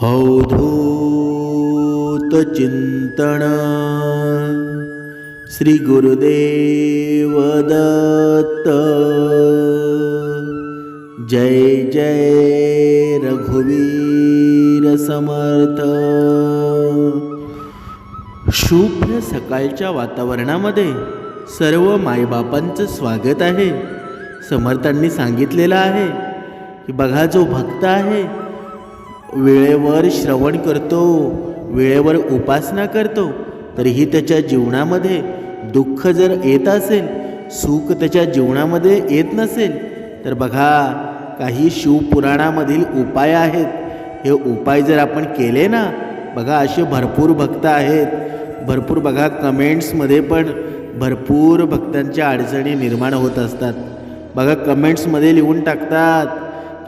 अवधूत चिंतन श्री गुरुदेव दत्त जय जय रघुवीर समर्थ। शुभ्र सकाळच्या वातावरणामध्ये सर्व मायबापांचं स्वागत आहे. समर्थांनी सांगितलेलं आहे की बघा जो भक्त आहे वेळेवर श्रवण करतो वेळेवर उपासना करतो तरीही त्याच्या जीवनामध्ये दुःख जर येत असेल सुख त्याच्या जीवनामध्ये येत नसेल तर बघा काही शिवपुराणामधील उपाय आहेत. हे उपाय जर आपण केले ना बघा असे भरपूर भक्त आहेत. भरपूर बघा कमेंट्समध्ये पण भरपूर भक्तांच्या अडचणी निर्माण होत असतात. बघा कमेंट्समध्ये लिहून टाकतात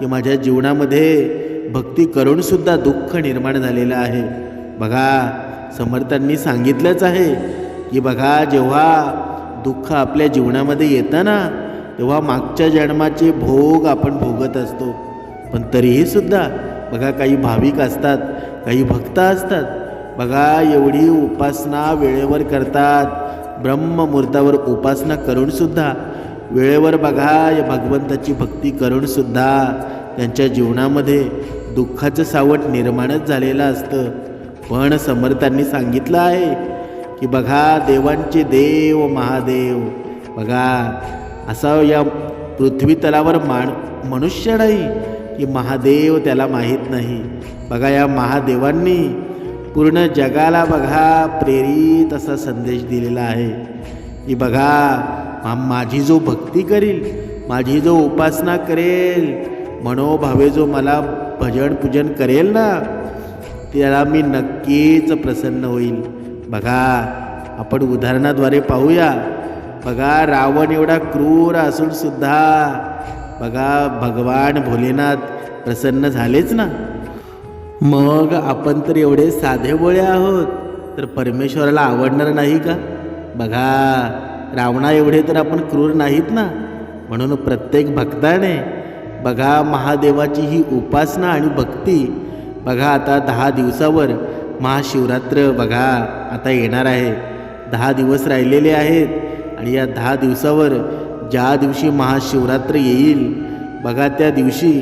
की माझ्या जीवनामध्ये भक्ती करूनसुद्धा दुःख निर्माण झालेलं आहे. बघा समर्थांनी सांगितलंच आहे की बघा जेव्हा दुःख आपल्या जीवनामध्ये येतं ना तेव्हा मागच्या जन्माचे भोग आपण भोगत असतो. पण तरीही सुद्धा बघा काही भाविक असतात काही भक्त असतात. बघा एवढी उपासना वेळेवर करतात. ब्रह्ममुहूर्तावर उपासना करूनसुद्धा वेळेवर बघा या भगवंताची भक्ती करूनसुद्धा त्यांच्या जीवनामध्ये दुःखाचं सावट निर्माणच झालेलं असतं. पण समर्थांनी सांगितलं आहे की बघा देवांचे देव महादेव. बघा असा या पृथ्वी तलावर मान मनुष्य नाही की महादेव त्याला माहीत नाही. बघा या महादेवांनी पूर्ण जगाला बघा प्रेरित असा संदेश दिलेला आहे की बघा मा माझी जो भक्ती करील माझी जो उपासना करेल मनोभावे जो मला भजन पूजन करेल ना त्याला मी नक्कीच प्रसन्न होईल. बघा आपण उदाहरणाद्वारे पाहूया. बघा रावण एवढा क्रूर असूनसुद्धा बघा भगवान भोलेनाथ प्रसन्न झालेच ना. मग आपण तर एवढे साधे बोळे आहोत तर परमेश्वराला आवडणार नाही का? बघा रावणा एवढे तर आपण क्रूर नाहीत ना. म्हणून प्रत्येक भक्ताने बघा महादेवाची ही उपासना आणि भक्ती. बघा आता दहा दिवसावर महाशिवरात्र बघा. आता येणार आहे. दहा दिवस राहिलेले आहेत आणि या दहा दिवसावर ज्या दिवशी महाशिवरात्र येईल बघा त्या दिवशी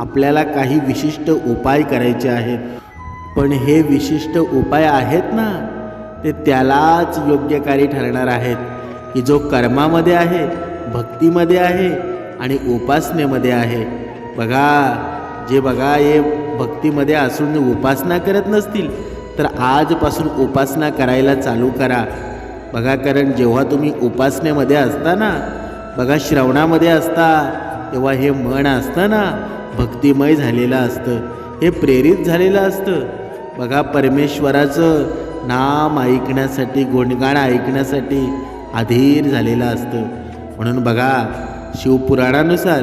आपल्याला काही विशिष्ट उपाय करायचे आहेत. पण हे विशिष्ट उपाय आहेत ना ते त्यालाच योग्यकारी ठरणार आहेत. की जो कर्मामध्ये आहे भक्तीमध्ये आहे आणि उपासनेमध्ये आहे. बघा जे बघा हे भक्तीमध्ये असून उपासना करत नसतील तर आजपासून उपासना करायला चालू करा. बघा कारण जेव्हा तुम्ही उपासनेमध्ये असता ना बघा श्रवणामध्ये असता तेव्हा हे मन असतं ना भक्तिमय झालेलं असतं. हे प्रेरित झालेलं असतं. बघा परमेश्वराचं नाम ऐकण्यासाठी गुणगाण ऐकण्यासाठी अधीर झालेलं असतं. म्हणून बघा शिवपुराणानुसार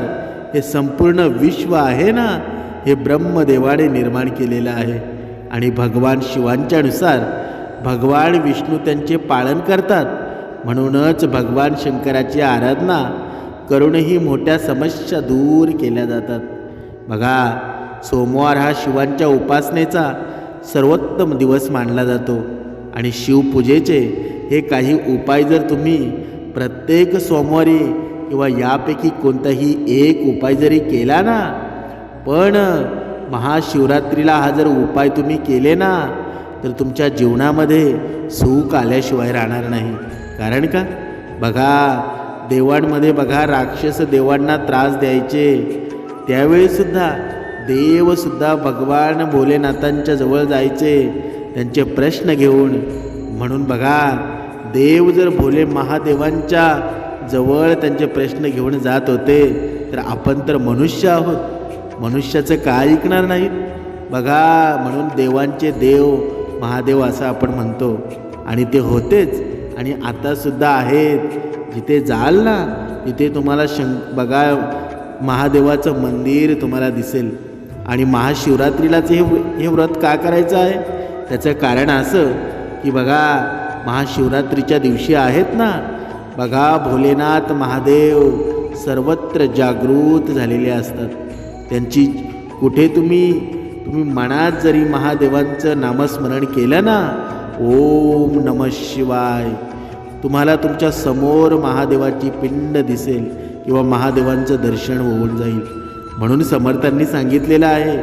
हे संपूर्ण विश्व आहे ना हे ब्रह्मदेवाने निर्माण केलेलं आहे. आणि भगवान शिवांच्यानुसार भगवान विष्णू त्यांचे पालन करतात. म्हणूनच भगवान शंकराची आराधना करूनही मोठ्या समस्या दूर केल्या जातात. बघा सोमवार हा शिवांच्या उपासनेचा सर्वोत्तम दिवस मानला जातो. आणि शिवपूजेचे हे काही उपाय जर तुम्ही प्रत्येक सोमवारी किंवा यापैकी कोणताही एक उपाय जरी केला ना पण महाशिवरात्रीला हा जर उपाय तुम्ही केले ना तर तुमच्या जीवनामध्ये सुख आल्याशिवाय राहणार नाही. कारण का? बघा देवांमध्ये बघा राक्षस देवांना त्रास द्यायचे. त्यावेळीसुद्धा देवसुद्धा भगवान भोलेनाथांच्या जवळ जायचे त्यांचे प्रश्न घेऊन. म्हणून बघा देव जर भोले महादेवांच्या जवळ त्यांचे प्रश्न घेऊन जात होते तर आपण तर मनुष्य आहोत. मनुष्याचं काय ऐकणार नाहीत बघा म्हणून देवांचे देव महादेव असं आपण म्हणतो. आणि ते होतेच. आणि आतासुद्धा आहेत. जिथे जाल ना तिथे तुम्हाला शं बघा महादेवाचं मंदिर तुम्हाला दिसेल. आणि महाशिवरात्रीलाच हे हे व्रत का करायचं आहे? त्याचं कारण असं की बघा महाशिवरात्रीच्या दिवशी आहेत ना बघा भोलेनाथ महादेव सर्वत्र जागृत झालेले असतात. त्यांची कुठे तुम्ही? तुम्ही मनात जरी महादेवांचं नामस्मरण केलं ना ओम नम शिवाय तुम्हाला तुमच्यासमोर महादेवाची पिंड दिसेल किंवा महादेवांचं दर्शन होऊन जाईल. म्हणून समर्थांनी सांगितलेलं आहे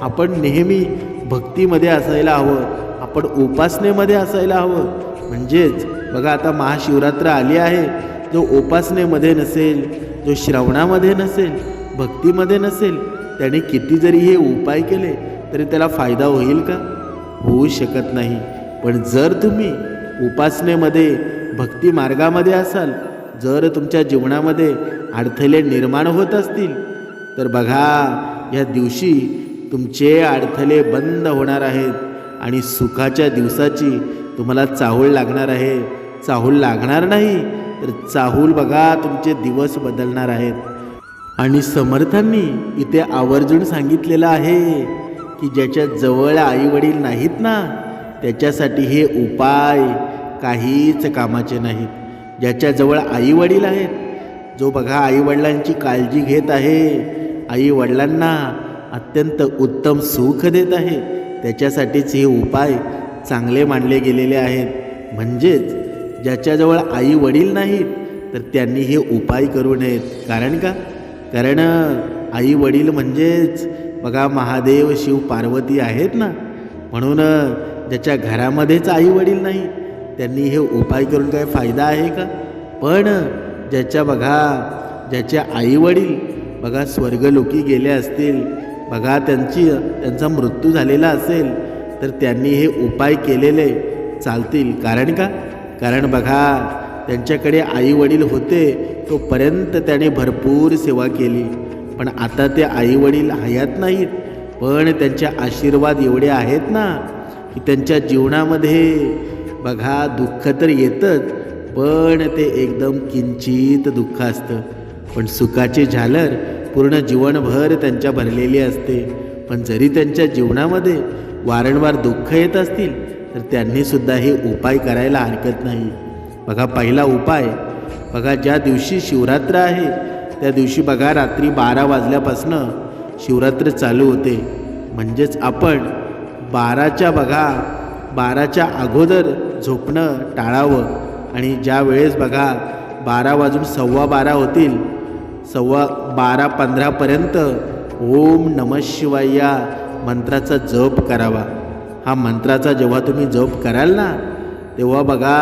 आपण नेहमी भक्तीमध्ये असायला हवं आपण उपासनेमध्ये असायला हवं. म्हणजेच बघा आता महाशिवरात्र आली आहे. जो उपासनेमध्ये नसेल जो श्रवणामध्ये नसेल भक्तीमध्ये नसेल त्याने किती जरी हे उपाय केले तरी त्याला फायदा होईल का? होऊ शकत नाही. पण जर तुम्ही उपासनेमध्ये भक्ती मार्गामध्ये असाल जर तुमच्या जीवनामध्ये अडथळे निर्माण होत असतील तर बघा या दिवशी तुमचे अडथळे बंद होणार आहेत आणि सुखाच्या दिवसाची तुम्हाला चाहूल लागणार आहे. चाहूल लागणार नाही तर चाहूल बघा तुमचे दिवस बदलणार आहेत. आणि समर्थांनी इथे आवर्जून सांगितलेलं आहे की ज्याच्या जवळ आईवडील नाहीत ना त्याच्यासाठी हे उपाय काहीच कामाचे नाहीत. ज्याच्याजवळ आईवडील आहेत जो बघा आईवडिलांची काळजी घेत आहे आईवडिलांना अत्यंत उत्तम सुख देत आहे त्याच्यासाठीच हे उपाय चांगले मानले गेलेले आहेत. म्हणजेच ज्याच्याजवळ आई वडील नाहीत तर त्यांनी हे उपाय करू नयेत. कारण का? कारण आई वडील म्हणजेच बघा महादेव शिव पार्वती आहेत ना? म्हणून ज्याच्या घरामध्येच आई वडील नाही त्यांनी हे उपाय करून काय फायदा आहे का? पण ज्याच्या बघा ज्याच्या आई वडील बघा स्वर्गलोकी गेले असतील बघा त्यांची त्यांचा मृत्यू झालेला असेल तर त्यांनी हे उपाय केलेले चालतील. कारण का? कारण बघा त्यांच्याकडे आई वडील होते तोपर्यंत त्याने भरपूर सेवा केली. पण आता ते आई वडील हयात नाहीत. पण त्यांचे आशीर्वाद एवढे आहेत ना की त्यांच्या जीवनामध्ये बघा दुःख तर येतंच पण ते एकदम किंचित दुःख असतं. पण सुखाची झालर पूर्ण जीवनभर त्यांच्या भरलेली असते. पण जरी त्यांच्या जीवनामध्ये वारंवार दुःख येत असतील तर त्यांनीसुद्धा हे उपाय करायला हरकत नाही. बघा पहिला उपाय बघा ज्या दिवशी शिवरात्र आहे त्या दिवशी बघा रात्री बारा वाजल्यापासनं शिवरात्र चालू होते. म्हणजेच आपण बाराच्या बघा बाराच्या अगोदर झोपणं टाळावं. आणि ज्या वेळेस बघा बारा वाजून सव्वा बारा होतील सव्वा बारा पंधरापर्यंत ओम नम शिवाय या मंत्राचा जप करावा. हा मंत्राचा जेव्हा तुम्ही जप कराल ना तेव्हा बघा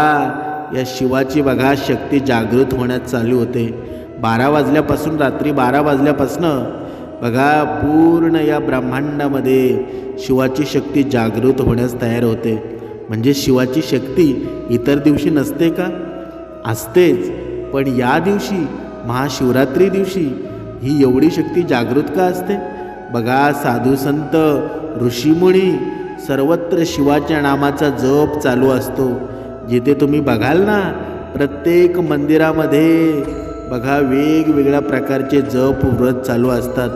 या शिवाची बघा शक्ती जागृत होण्यात चालू होते. बारा वाजल्यापासून रात्री बारा वाजल्यापासनं बघा पूर्ण या ब्रह्मांडामध्ये शिवाची शक्ती जागृत होण्यास तयार होते. म्हणजे शिवाची शक्ती इतर दिवशी नसते का? असतेच. पण या दिवशी महाशिवरात्री दिवशी ही एवढी शक्ती जागृत का असते? बघा साधू संत ऋषीमुनी सर्वत्र शिवाच्या नामाचा जप चालू असतो. जिथे तुम्ही बघाल ना प्रत्येक मंदिरामध्ये बघा वेगवेगळ्या प्रकारचे जप व्रत चालू असतात.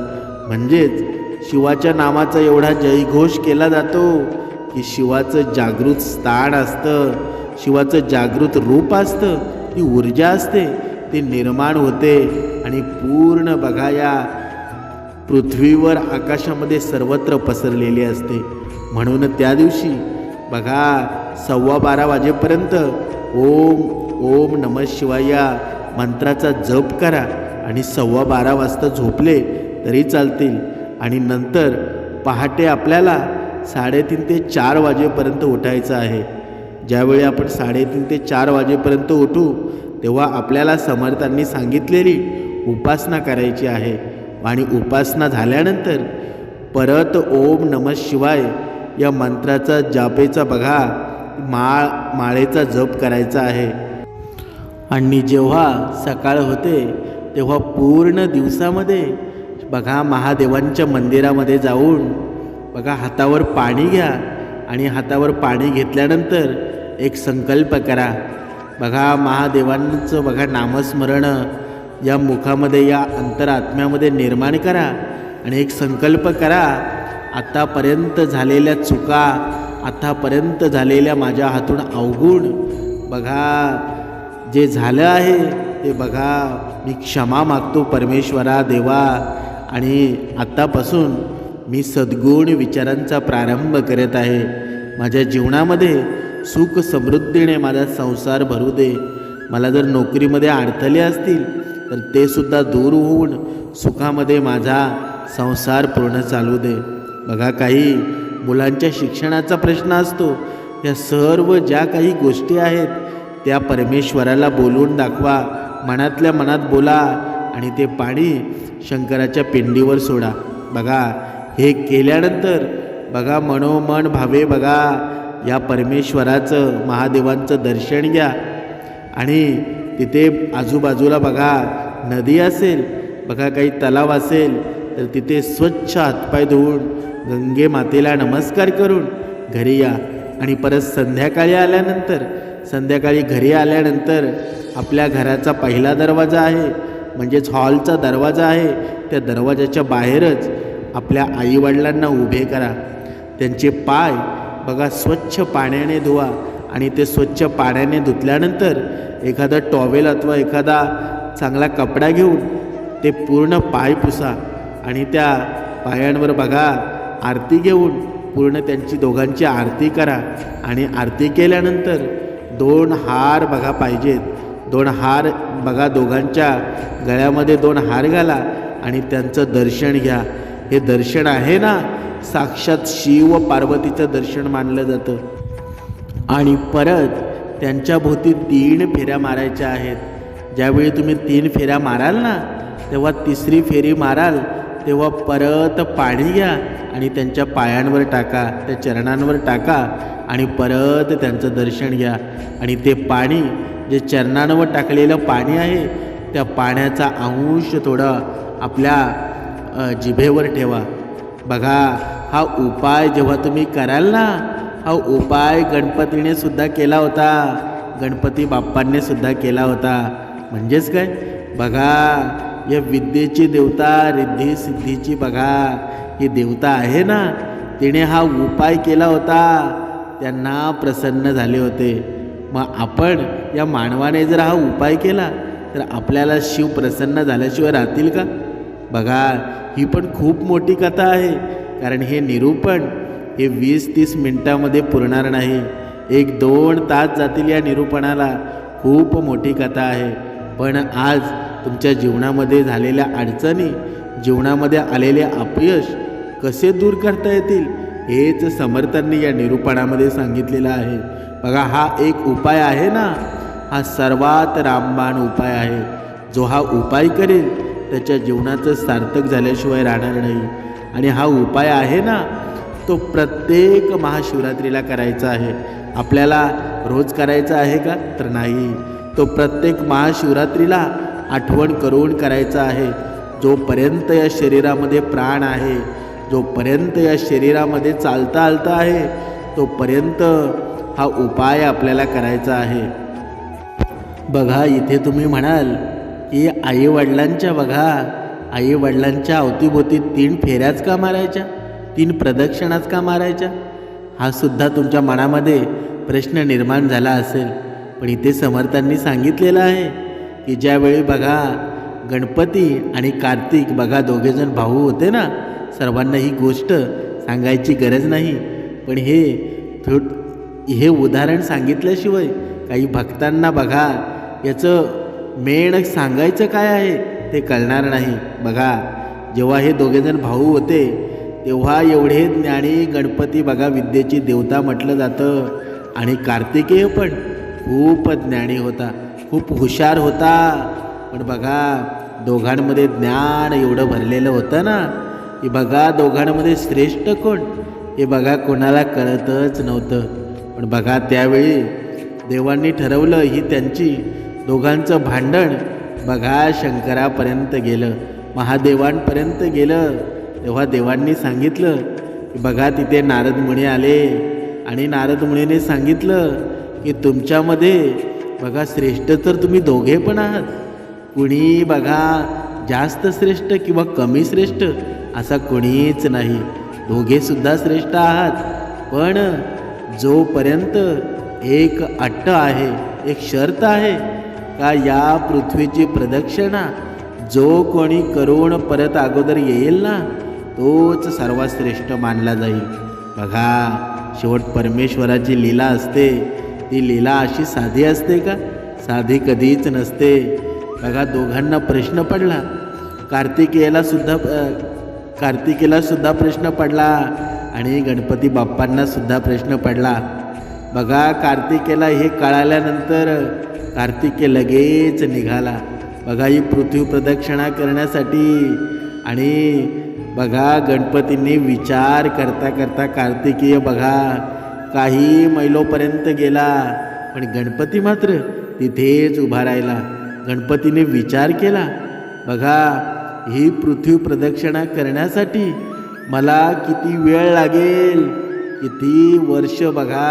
म्हणजेच शिवाच्या नामाचा एवढा जयघोष केला जातो की शिवाचं जागृत स्थान असतं. शिवाचं जागृत रूप असतं. ती ऊर्जा असते. ती निर्माण होते. आणि पूर्ण बघा या पृथ्वीवर आकाशामध्ये सर्वत्र पसरलेली असते. म्हणून त्या दिवशी बघा सव्वा बारा वाजेपर्यंत ओम ओम नम शिवाय या मंत्राचा जप करा आणि सव्वा बारा वाजता झोपले तरी चालतील. आणि नंतर पहाटे आपल्याला साडेतीन ते चार वाजेपर्यंत उठायचं आहे. ज्यावेळी आपण साडेतीन ते चार वाजेपर्यंत उठू तेव्हा आपल्याला समर्थांनी सांगितलेली उपासना करायची आहे. आणि उपासना झाल्यानंतर परत ओम नम शिवाय या मंत्राचा जापेचा बघा माळ माळेचा जप करायचा आहे. आणि जेव्हा सकाळ होते तेव्हा पूर्ण दिवसामध्ये बघा महादेवांच्या मंदिरामध्ये जाऊन बघा हातावर पाणी घ्या आणि हातावर पाणी घेतल्यानंतर एक संकल्प करा. बघा महादेवांचं बघा नामस्मरण या मुखामध्ये या अंतरात्म्यामध्ये निर्माण करा आणि एक संकल्प करा आत्तापर्यंत झालेल्या चुका आत्तापर्यंत झालेल्या माझ्या हातून अवगुण बघा. जे झालं आहे ते बघा. मी क्षमा मागतो परमेश्वरा देवा. आणि आत्तापासून मी सद्गुण विचारांचा प्रारंभ करत आहे. माझ्या जीवनामध्ये सुख समृद्धीने माझा संसार भरू दे. मला जर नोकरीमध्ये अडथळे असतील तर ते सुद्धा दूर होऊन सुखामध्ये माझा संसार पूर्ण चालू दे. बघा काही मुलांच्या शिक्षणाचा प्रश्न असतो. या सर्व ज्या काही गोष्टी आहेत त्या परमेश्वराला बोलून दाखवा. मनातल्या मनात बोला आणि ते पाणी शंकराच्या पिंडीवर सोडा. बघा हे केल्यानंतर बघा मनोमन भावे बघा या परमेश्वराचं महादेवांचं दर्शन घ्या. आणि तिथे आजूबाजूला बघा नदी असेल बघा काही तलाव असेल तर तिथे स्वच्छ हातपाय धुवून गंगे मातेला नमस्कार करून घरी या. आणि परत संध्याकाळी आल्यानंतर संध्याकाळी घरी आल्यानंतर आपल्या घराचा पहिला दरवाजा आहे म्हणजेच हॉलचा दरवाजा आहे. त्या दरवाजाच्या बाहेरच आपल्या आईवडिलांना उभे करा. त्यांचे पाय बघा स्वच्छ पाण्याने धुवा. आणि ते स्वच्छ पाण्याने धुतल्यानंतर एखादा टॉवेल अथवा एखादा चांगला कपडा घेऊन ते पूर्ण पाय पुसा आणि त्या पायांवर बघा आरती घेऊन पूर्ण त्यांची दोघांची आरती करा आणि आरती केल्यानंतर दोन हार बघा पाहिजेत. दोन हार बघा दोघांच्या गळ्यामध्ये दोन हार घाला आणि त्यांचं दर्शन घ्या. हे दर्शन आहे ना? साक्षात शिव पार्वतीचं दर्शन मानलं जातं. आणि परत त्यांच्याभोवती तीन फेऱ्या मारायच्या आहेत. ज्यावेळी तुम्ही तीन फेऱ्या माराल ना तेव्हा तिसरी फेरी माराल तेव्हा परत पाणी घ्या आणि त्यांच्या पायांवर टाका त्या चरणांवर टाका आणि परत त्यांचं दर्शन घ्या. आणि ते पाणी जे चरणांवर टाकलेलं पाणी आहे त्या पाण्याचा अंश थोडा आपल्या जिभेवर ठेवा. बघा हा उपाय जेव्हा तुम्ही कराल ना हा उपाय गणपतीने सुद्धा केला होता. गणपती बाप्पांनी सुद्धा केला होता. म्हणजेच काय? बघा या विद्येची देवता रिद्धी सिद्धीची बघा. ही देवता आहे ना? तिने हा उपाय केला होता. त्यांना प्रसन्न झाले होते. मग आपण या मानवाने जर हा उपाय केला तर आपल्याला शिव प्रसन्न झाल्याशिवाय राहतील का? बघा ही पण खूप मोठी कथा आहे. कारण हे निरूपण हे वीस तीस मिनटामध्ये पुरणार नाही. एक दोन तास जातील या निरूपणाला. खूप मोठी कथा आहे. पण आज तुमच्या जीवनामध्ये झालेल्या अडचणी जीवनामध्ये आलेले अपयश कसे दूर करता येतील हेच समर्थांनी या निरूपणामध्ये सांगितलेलं आहे. बघा हा एक उपाय आहे ना? हा सर्वात रामबाण उपाय आहे. जो हा उपाय करेल त्याच्या जीवनाचं सार्थक झाल्याशिवाय राहणार नाही. आणि हा उपाय आहे ना? तो प्रत्येक महाशिवरात्रीला करायचा आहे. आपल्याला रोज करायचा आहे का? तर नाही. तो प्रत्येक महाशिवरात्रीला आठवण करून करायचा आहे. जोपर्यंत या शरीरामध्ये प्राण आहे जोपर्यंत या शरीरामध्ये चालता आलता आहे तोपर्यंत हा उपाय आपल्याला करायचा आहे. बघा इथे तुम्ही म्हणाल की आईवडिलांच्या बघा आईवडिलांच्या अवतीभोवती तीन फेऱ्याच का मारायच्या? तीन प्रदक्षिणाच का मारायच्या? हा सुद्धा तुमच्या मनामध्ये प्रश्न निर्माण झाला असेल. पण इथे समर्थांनी सांगितलेलं आहे की ज्यावेळी बघा गणपती आणि कार्तिक बघा दोघेजण भाऊ होते ना सर्वांना ही गोष्ट सांगायची गरज नाही. पण हे थोड हे उदाहरण सांगितल्याशिवाय काही भक्तांना बघा याचं मेण सांगायचं काय आहे ते कळणार नाही. बघा जेव्हा हे दोघेजण भाऊ होते तेव्हा एवढे ज्ञानी गणपती बघा विद्येची देवता म्हटलं जातं. आणि कार्तिकेय पण खूप ज्ञानी होता. खूप हुशार होता. पण बघा दोघांमध्ये ज्ञान एवढं भरलेलं होतं ना. की बघा दोघांमध्ये श्रेष्ठ कोण? हे बघा कोणाला कळतच नव्हतं. पण बघा त्यावेळी देवांनी ठरवलं ही त्यांची दोघांचं भांडण बघा शंकरापर्यंत गेलं महादेवांपर्यंत गेलं. तेव्हा देवांनी सांगितलं की बघा तिथे नारद मुनी आले. आणि नारद मुनीने सांगितलं की तुमच्यामध्ये बघा श्रेष्ठ तर तुम्ही दोघे पण आहात. कुणी बघा जास्त श्रेष्ठ किंवा कमी श्रेष्ठ असा कोणीच नाही. दोघेसुद्धा श्रेष्ठ आहात. पण जोपर्यंत एक अट्ट आहे एक शर्त आहे का या पृथ्वीची प्रदक्षिणा जो कोणी करून परत अगोदर येईल ना तोच सर्वात श्रेष्ठ मानला जाईल. बघा शेवट परमेश्वराची लीला असते. ती लीला अशी साधी असते का? साधी कधीच नसते. बघा दोघांना प्रश्न पडला. कार्तिकेयला सुद्धा कार्तिकेला सुद्धा प्रश्न पडला आणि गणपती बाप्पांना सुद्धा प्रश्न पडला. बघा कार्तिकेला हे कळाल्यानंतर कार्तिके लगेच निघाला. बघा ही पृथ्वी प्रदक्षिणा करण्यासाठी आणि बघा गणपतींनी विचार करता करता कार्तिकीय बघा काही मैलोपर्यंत गेला पण गणपती मात्र तिथेच उभा राहिला. गणपतीने विचार केला बघा ही पृथ्वी प्रदक्षिणा करण्यासाठी मला किती वेळ लागेल? किती वर्ष बघा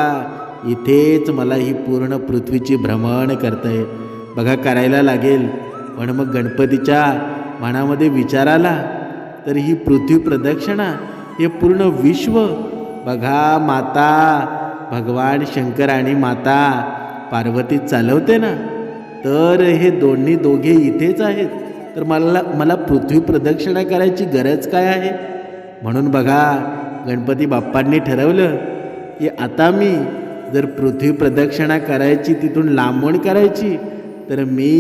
इथेच मला ही पूर्ण पृथ्वीची भ्रमण करता बघा करायला लागेल. पण मग गणपतीच्या मनामध्ये विचार आला तर ही पृथ्वी प्रदक्षिणा हे पूर्ण विश्व. बघा माता भगवान शंकर आणि माता पार्वती चालवते ना? तर हे दोन्ही दोघे इथेच आहेत. तर मला मला पृथ्वी प्रदक्षिणा करायची गरज काय आहे? म्हणून बघा गणपती बाप्पांनी ठरवलं की आता मी जर पृथ्वी प्रदक्षिणा करायची तिथून लांबवण करायची तर मी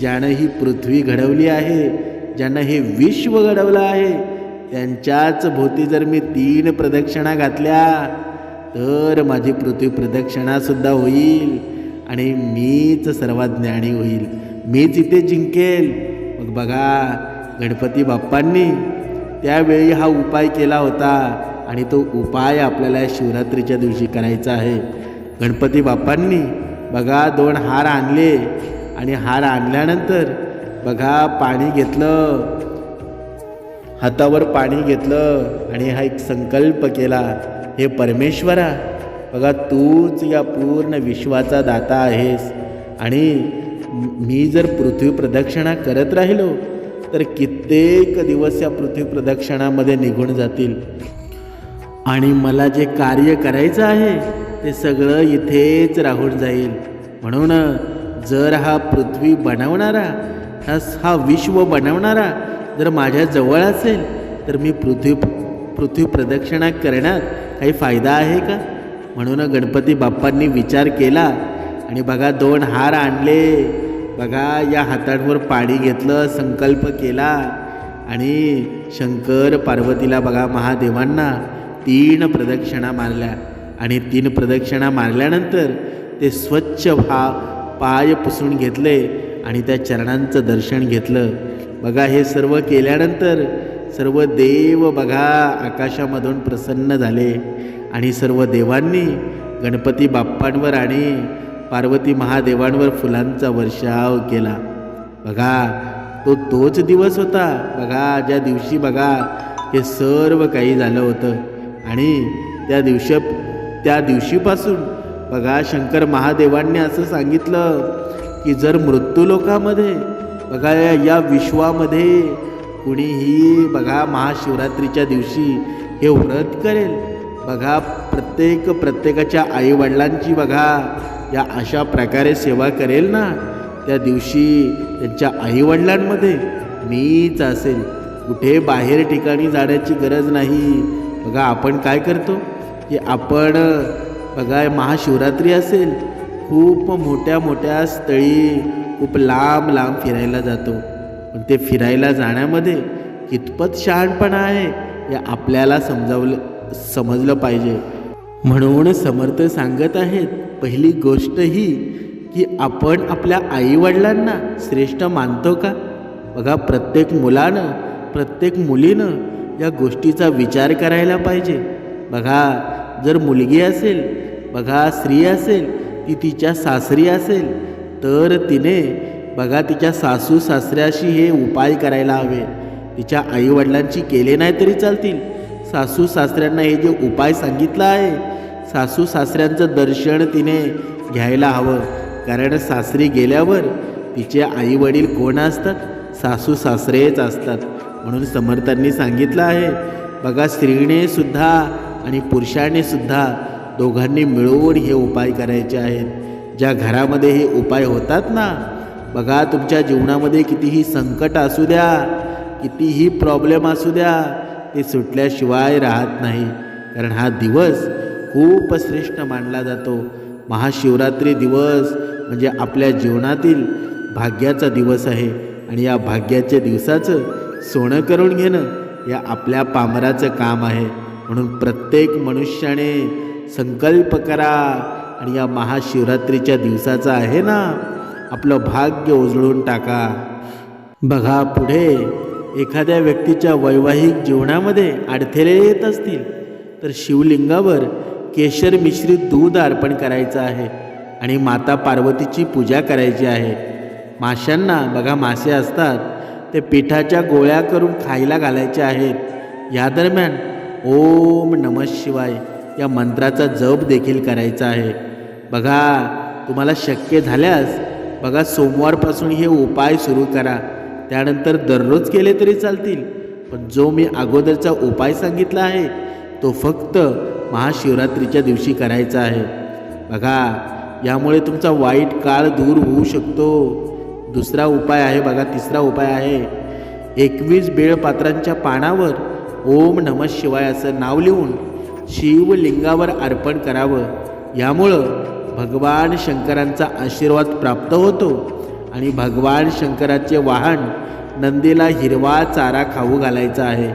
ज्यानं ही पृथ्वी घडवली आहे ज्यानं हे विश्व घडवलं आहे त्यांच्याच भोवती जर मी तीन प्रदक्षिणा घातल्या तर माझी पृथ्वी प्रदक्षिणासुद्धा होईल आणि मीच सर्वात ज्ञानी होईल. मीच इथे जिंकेल. मग बघा गणपती बाप्पांनी त्यावेळी हा उपाय केला होता आणि तो उपाय आपल्याला शिवरात्रीच्या दिवशी करायचा आहे. गणपती बाप्पांनी बघा दोन हार आणले आणि हार आणल्यानंतर बघा पाणी घेतलं. हातावर पाणी घेतलं आणि हा एक संकल्प केला हे परमेश्वरा बघा तूच या पूर्ण विश्वाचा दाता आहेस. आणि मी जर पृथ्वी प्रदक्षिणा करत राहिलो तर कित्येक दिवस या पृथ्वी प्रदक्षिणामध्ये निघून जातील. आणि मला जे कार्य करायचं आहे ते सगळं इथेच राहून जाईल. म्हणून जर हा पृथ्वी बनवणारा हा हा विश्व बनवणारा जर माझ्या जवळ असेल तर मी पृथ्वी पृथ्वी प्रदक्षिणा करण्यात काही फायदा आहे का? म्हणून गणपती बाप्पांनी विचार केला आणि बघा दोन हार आणले. बघा या हातांवर पाणी घेतलं संकल्प केला. आणि शंकर पार्वतीला बघा महादेवांना तीन प्रदक्षिणा मारल्या. आणि तीन प्रदक्षिणा मारल्यानंतर ते स्वच्छ भा पाय पुसून घेतले. आणि त्या चरणांचं दर्शन घेतलं. बघा हे सर्व केल्यानंतर सर्व देव बघा आकाशामधून प्रसन्न झाले. आणि सर्व देवांनी गणपती बाप्पांवर आणि पार्वती महादेवांवर फुलांचा वर्षाव केला. बघा तो तोच दिवस होता. बघा ज्या दिवशी बघा हे सर्व काही झालं होतं. आणि त्या दिवशी त्या दिवशीपासून बघा शंकर महादेवांनी असं सांगितलं की जर मृत्यूलोकामध्ये बघा या या विश्वामध्ये कुणीही बघा महाशिवरात्रीच्या दिवशी हे व्रत करेल. बघा प्रत्येक प्रत्येकाच्या आईवडिलांची बघा या अशा प्रकारे सेवा करेल ना. त्या दिवशी त्यांच्या आईवडिलांमध्ये मीच असेल. कुठे बाहेर ठिकाणी जाण्याची गरज नाही. बघा आपण काय करतो? की आपण बघा महाशिवरात्री असेल खूप मोठ्या मोठ्या स्थळी खूप लांब लांब फिरायला जातो. पण ते फिरायला जाण्यामध्ये कितपत शहाणपणा आहे हे आपल्याला समजावलं समजलं पाहिजे. म्हणून समर्थ सांगत आहेत पहिली गोष्ट ही की आपण आपल्या आईवडिलांना श्रेष्ठ मानतो का? बघा प्रत्येक मुलानं प्रत्येक मुलीनं या गोष्टीचा विचार करायला पाहिजे. बघा जर मुलगी असेल बघा स्त्री असेल ती तिच्या सासरी असेल तर तिने बघा तिच्या सासू सासऱ्याशी हे उपाय करायला हवे. तिच्या आईवडिलांची केले नाही तरी चालतील. सासू सासऱ्यांना हे जे उपाय सांगितला आहे सासू सासऱ्यांचं दर्शन तिने घ्यायला हवं. कारण सासरी गेल्यावर तिचे आईवडील कोण असतात? सासू सासरेच असतात. म्हणून समर्थांनी सांगितलं आहे बघा स्त्रीने सुद्धा आणि पुरुषाने सुद्धा दोघांनी मिळवून हे उपाय करायचे आहेत. ज्या घरामध्ये हे उपाय होतात ना बघा तुमच्या जीवनामध्ये कितीही संकट असू द्या कितीही प्रॉब्लेम असू द्या ते सुटल्याशिवाय राहत नाही. कारण हा दिवस खूप श्रेष्ठ मानला जातो. महाशिवरात्री दिवस म्हणजे आपल्या जीवनातील भाग्याचा दिवस आहे. आणि या भाग्याच्या दिवसाचं सोनं करून घेणं या आपल्या पामराचं काम आहे. म्हणून प्रत्येक मनुष्याने संकल्प करा. आणि या महाशिवरात्रीच्या दिवसाचा आहे ना आपलं भाग्य उजळून टाका. बघा पुढे एखाद्या व्यक्तीच्या वैवाहिक जीवनामध्ये अडथळे येत असतील तर शिवलिंगावर केशर मिश्रित दूध अर्पण करायचं आहे आणि माता पार्वतीची पूजा करायची आहे. माशांना बघा मासे असतात ते पिठाच्या गोळ्या करून खायला घालायचे आहेत. या दरम्यान ओम नम शिवाय. या मंत्राचा जप देखील करायचा आहे. बघा तुम्हाला शक्य झाल्यास बघा सोमवारपासून हे उपाय सुरू करा. त्यानंतर दररोज केले तरी चालतील. पण जो मी अगोदरचा उपाय सांगितला आहे तो फक्त महाशिवरात्रीच्या दिवशी करायचा आहे. बघा यामुळे तुमचा वाईट काळ दूर होऊ शकतो. दुसरा उपाय आहे बघा तिसरा उपाय आहे. एकवीस बेळपात्रांच्या पानावर ओम नम शिवाय असं नाव लिहून शिवलिंगावर अर्पण करावं. यामुळं भगवान शंकरांचा आशीर्वाद प्राप्त होतो आणि भगवान शंकराचे वाहन नंदीला हिरवा चारा खाऊ घालायचा आहे.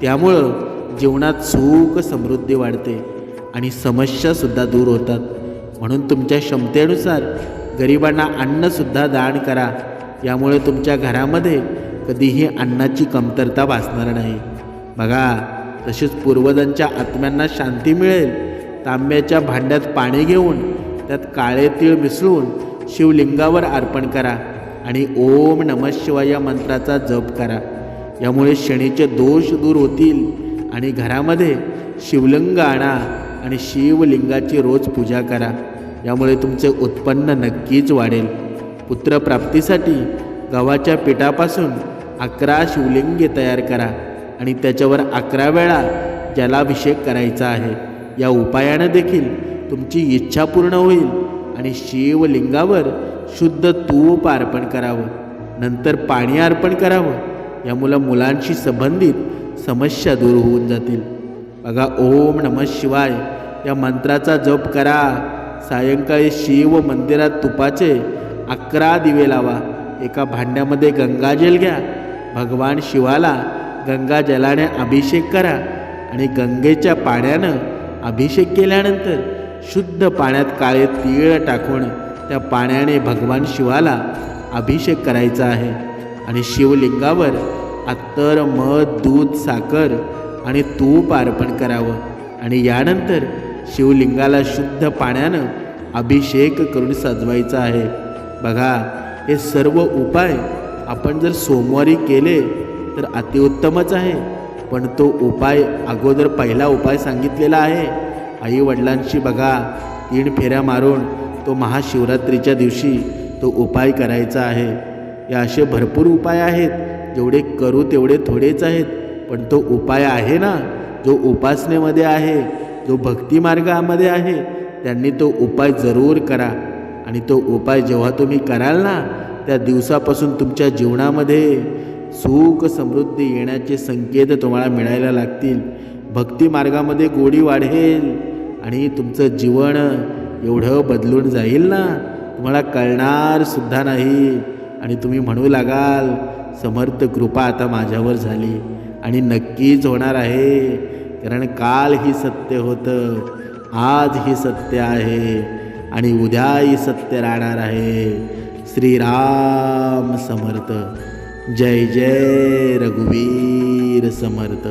त्यामुळं जीवनात सुख समृद्धी वाढते आणि समस्यासुद्धा दूर होतात. म्हणून तुमच्या क्षमतेनुसार गरिबांना अन्नसुद्धा दान करा. यामुळे तुमच्या घरामध्ये कधीही अन्नाची कमतरता भासणार नाही. बघा तसेच पूर्वजांच्या आत्म्यांना शांती मिळेल. तांब्याच्या भांड्यात पाणी घेऊन त्यात काळे तीळ मिसळून शिवलिंगावर अर्पण करा आणि ओम नम शिवाय या मंत्राचा जप करा. यामुळे शनीचे दोष दूर होतील आणि घरामध्ये शिवलिंग आणा आणि शिवलिंगाची रोज पूजा करा. यामुळे तुमचे उत्पन्न नक्कीच वाढेल. पुत्रप्राप्तीसाठी गव्हाच्या पिठापासून अकरा शिवलिंगे तयार करा. आणि त्याच्यावर अकरा वेळा जलाभिषेक करायचा आहे या उपायानं देखील तुमची इच्छा पूर्ण होईल आणि शिवलिंगावर शुद्ध तूप अर्पण करावं नंतर पाणी अर्पण करावं यामुळं मुलांशी संबंधित समस्या दूर होऊन जातील. बघा ओम नम शिवाय या मंत्राचा जप करा. सायंकाळी शिव मंदिरात तुपाचे अकरा दिवे लावा. एका भांड्यामध्ये गंगाजल घ्या. भगवान शिवाला गंगाजलाने अभिषेक करा आणि गंगेच्या पाण्यानं अभिषेक केल्यानंतर शुद्ध पाण्यात काळे तीळ टाकून त्या पाण्याने भगवान शिवाला अभिषेक करायचा आहे. आणि शिवलिंगावर अत्तर मध दूध साखर आणि तूप अर्पण करावं. आणि यानंतर शिवलिंगाला शुद्ध पाण्यानं अभिषेक करून सजवायचा आहे. बघा हे सर्व उपाय आपण जर सोमवारी केले तर अतिउत्तमच आहे. पण तो उपाय अगोदर पहिला उपाय सांगितलेला आहे. आई वडिलांशी बघा. तीन फेऱ्या मारून तो महाशिवरात्रीच्या दिवशी तो उपाय करायचा आहे. या असे भरपूर उपाय आहेत. जेवढे करू तेवढे थोडेच आहेत. पण तो उपाय आहे ना? जो उपासनेमध्ये आहे जो भक्ती मार्गामध्ये आहे त्यांनी तो उपाय जरूर करा. आणि तो उपाय जेव्हा तुम्ही कराल ना त्या दिवसापासून तुमच्या जीवनामध्ये सुख समृद्धी येण्याचे संकेत तुम्हाला मिळायला लागतील. भक्ती मार्गामध्ये गोडी वाढेल आणि तुमचं जीवन एवढं बदलून जाईल ना? तुम्हाला कळणार सुद्धा नाही. आणि तुम्ही म्हणू लागाल समर्थ कृपा आता माझ्यावर झाली आणि नक्कीच होणार आहे. कारण काल ही सत्य होतं आज ही सत्य आहे आणि उद्याही सत्य राहणार आहे. श्रीराम समर्थ. जय जय रघुवीर समर्थ।